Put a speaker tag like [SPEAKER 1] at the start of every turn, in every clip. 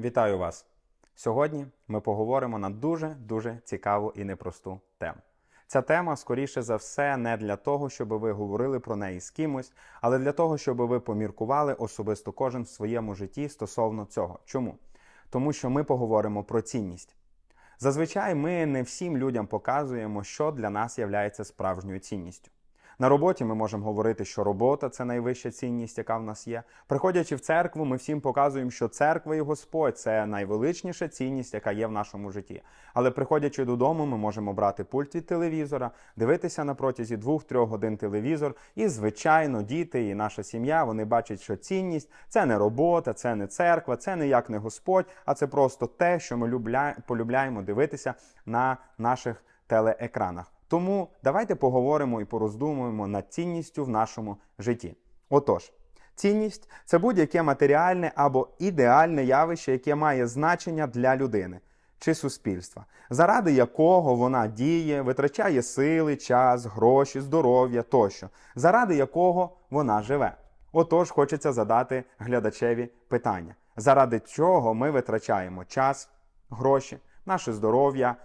[SPEAKER 1] Вітаю вас! Сьогодні ми поговоримо на дуже-дуже цікаву і непросту тему. Ця тема, скоріше за все, не для того, щоб ви говорили про неї з кимось, але для того, щоб ви поміркували особисто кожен в своєму житті стосовно цього. Чому? Тому що ми поговоримо про цінність. Зазвичай ми не всім людям показуємо, що для нас є справжньою цінністю. На роботі ми можемо говорити, що робота це найвища цінність, яка в нас є. Приходячи в церкву, ми всім показуємо, що церква і Господь це найвеличніша цінність, яка є в нашому житті. Але приходячи додому, ми можемо брати пульт від телевізора, дивитися на протязі двох-трьох годин телевізор. І, звичайно, діти і наша сім'я вони бачать, що цінність це не робота, це не церква, це ніяк не Господь, а це просто те, що ми полюбляємо дивитися на наших телеекранах. Тому давайте поговоримо і пороздумуємо над цінністю в нашому житті. Отож, цінність це будь-яке матеріальне або ідеальне явище, яке має значення для людини чи суспільства, заради якого вона діє, витрачає сили, час, гроші, здоров'я тощо, заради якого вона живе. Отож, хочеться задати глядачеві питання, заради чого ми витрачаємо час, гроші, наше здоров'я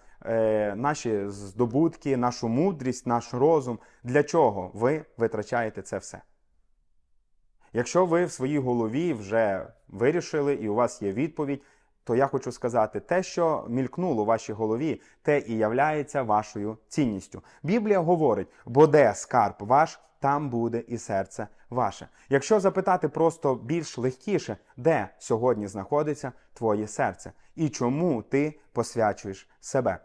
[SPEAKER 1] наші здобутки, нашу мудрість, наш розум. Для чого ви витрачаєте це все? Якщо ви в своїй голові вже вирішили і у вас є відповідь, то я хочу сказати, те, що мількнуло у вашій голові, те і являється вашою цінністю. Біблія говорить, бо де скарб ваш, там буде і серце ваше. Якщо запитати просто більш легкіше, де сьогодні знаходиться твоє серце і чому ти посвячуєш себе.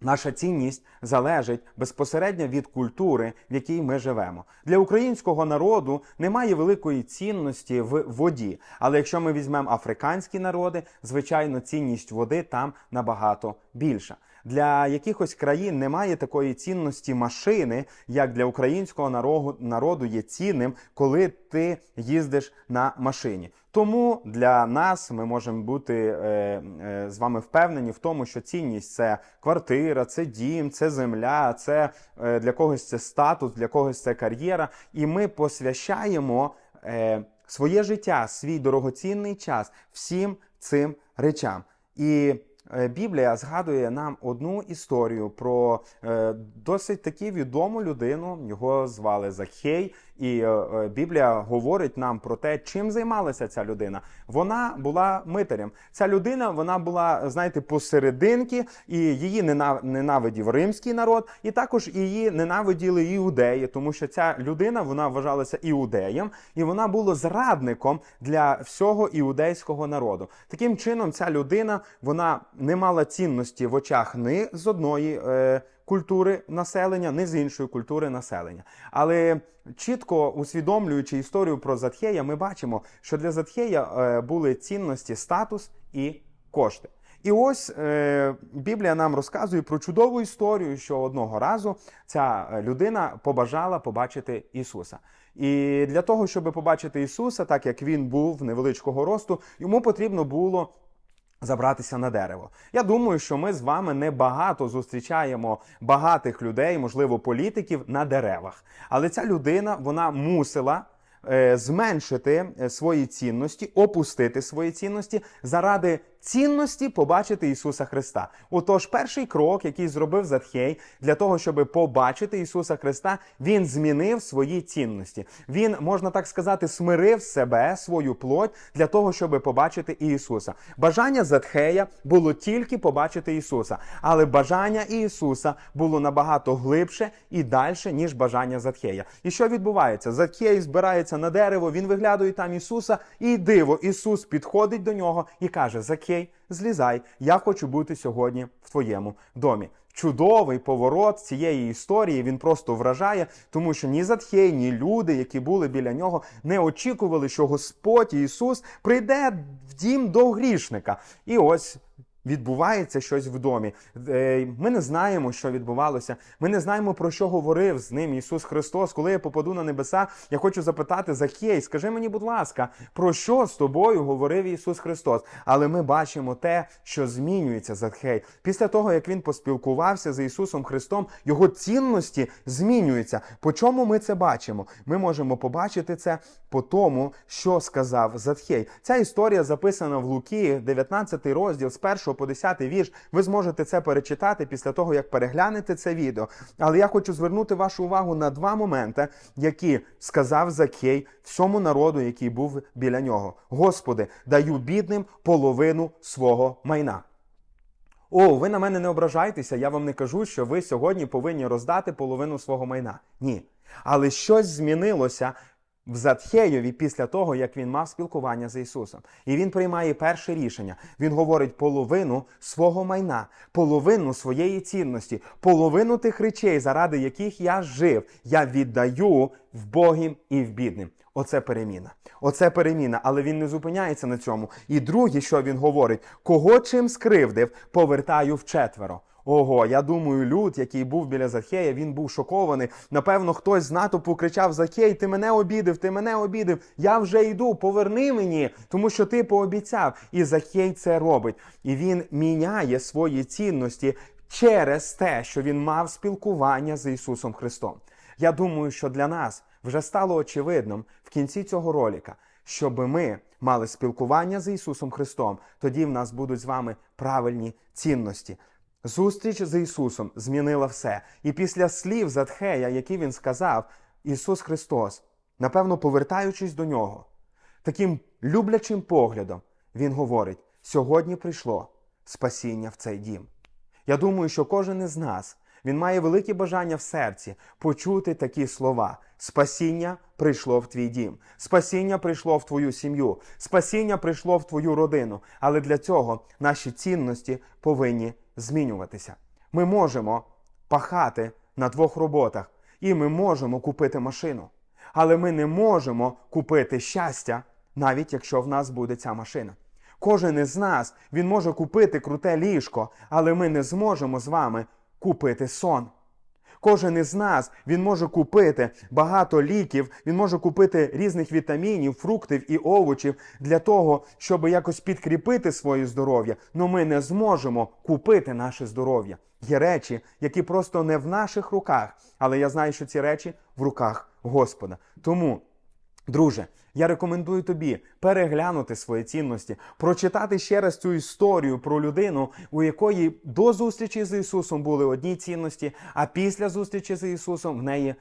[SPEAKER 1] Наша цінність залежить безпосередньо від культури, в якій ми живемо. Для українського народу немає великої цінності в воді. Але якщо ми візьмемо африканські народи, звичайно, цінність води там набагато більша. Для якихось країн немає такої цінності машини, як для українського народу є цінним, коли ти їздиш на машині. Тому для нас ми можемо бути е, е, з вами впевнені в тому, що цінність це квартира, це дім, це земля, це е, для когось це статус, для когось це кар'єра. І ми посвящаємо е, своє життя, свій дорогоцінний час всім цим речам. І Біблія згадує нам одну історію про е, досить таки відому людину. Його звали Захей, і е, Біблія говорить нам про те, чим займалася ця людина. Вона була митарем. Ця людина вона була, знаєте, посерединки, і її ненавидів римський народ, і також її ненавиділи іудеї, тому що ця людина вона вважалася іудеєм, і вона була зрадником для всього іудейського народу. Таким чином, ця людина вона не мала цінності в очах ні з одної е, культури населення, ні з іншої культури населення. Але чітко усвідомлюючи історію про Затхея, ми бачимо, що для Затхея е, були цінності статус і кошти. І ось е, Біблія нам розказує про чудову історію, що одного разу ця е, людина побажала побачити Ісуса. І для того, щоб побачити Ісуса, так як він був невеличкого росту, йому потрібно було забратися на дерево. Я думаю, що ми з вами не багато зустрічаємо багатих людей, можливо, політиків на деревах. Але ця людина вона мусила. Е, зменшити е, свої цінності, опустити свої цінності заради цінності побачити Ісуса Христа. Отож, перший крок, який зробив Затхей, для того, щоб побачити Ісуса Христа, він змінив свої цінності. Він, можна так сказати, смирив себе, свою плоть для того, щоб побачити Ісуса. Бажання Затхея було тільки побачити Ісуса, але бажання Ісуса було набагато глибше і далі, ніж бажання Затхея. І що відбувається? Затхей збирається на дерево, він виглядає там Ісуса, і диво, Ісус підходить до нього і каже: Закей окей, злізай, я хочу бути сьогодні в твоєму домі. Чудовий поворот цієї історії він просто вражає, тому що ні Затхей, ні люди, які були біля нього, не очікували, що Господь Ісус прийде в дім до грішника. І ось відбувається щось в домі. Е, Ми не знаємо, що відбувалося. Ми не знаємо, про що говорив з ним Ісус Христос. Коли я попаду на небеса, я хочу запитати Захей, скажи мені, будь ласка, про що з тобою говорив Ісус Христос? Але ми бачимо те, що змінюється Захей. Після того, як він поспілкувався з Ісусом Христом, його цінності змінюються. По чому ми це бачимо? Ми можемо побачити це по тому, що сказав Затхей. Ця історія записана в Луки, 19 розділ з 1 по 10 вірш. Ви зможете це перечитати після того, як переглянете це відео. Але я хочу звернути вашу увагу на два моменти, які сказав Закхей всьому народу, який був біля нього. Господи, даю бідним половину свого майна. О, ви на мене не ображайтеся, я вам не кажу, що ви сьогодні повинні роздати половину свого майна. Ні. Але щось змінилося в Затхеєві після того, як він мав спілкування з Ісусом. І він приймає перше рішення. Він говорить половину свого майна, половину своєї цінності, половину тих речей, заради яких я жив, я віддаю в Богім і в бідним. Оце переміна. Оце переміна, але він не зупиняється на цьому. І друге, що він говорить, кого чим скривдив, повертаю вчетверо. Ого, я думаю, люд, який був біля Захея, він був шокований. Напевно, хтось з натовпу кричав: Захей, ти мене обідив, ти мене обідив. Я вже йду, поверни мені, тому що ти пообіцяв. І Захей це робить. І він міняє свої цінності через те, що він мав спілкування з Ісусом Христом. Я думаю, що для нас вже стало очевидним в кінці цього ролика, щоб ми мали спілкування з Ісусом Христом, тоді в нас будуть з вами правильні цінності. Зустріч з Ісусом змінила все. І після слів Затхея, які він сказав, Ісус Христос, напевно, повертаючись до нього, таким люблячим поглядом, Він говорить: сьогодні прийшло спасіння в цей дім. Я думаю, що кожен із нас він має велике бажання в серці почути такі слова: спасіння прийшло в твій дім, спасіння прийшло в твою сім'ю, спасіння прийшло в твою родину. Але для цього наші цінності повинні змінюватися. Ми можемо пахати на двох роботах, і ми можемо купити машину. Але ми не можемо купити щастя, навіть якщо в нас буде ця машина. Кожен із нас він може купити круте ліжко, але ми не зможемо з вами купити сон. Кожен із нас він може купити багато ліків, він може купити різних вітамінів, фруктів і овочів для того, щоб якось підкріпити своє здоров'я. але ми не зможемо купити наше здоров'я. Є речі, які просто не в наших руках, але я знаю, що ці речі в руках Господа. Тому. Друже, я рекомендую тобі переглянути свої цінності, прочитати ще раз цю історію про людину, у якої до зустрічі з Ісусом були одні цінності, а після зустрічі з Ісусом в неї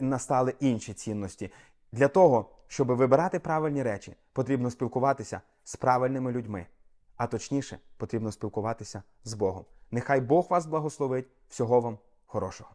[SPEAKER 1] настали інші цінності. Для того, щоб вибирати правильні речі, потрібно спілкуватися з правильними людьми, а точніше, потрібно спілкуватися з Богом. Нехай Бог вас благословить. Всього вам хорошого.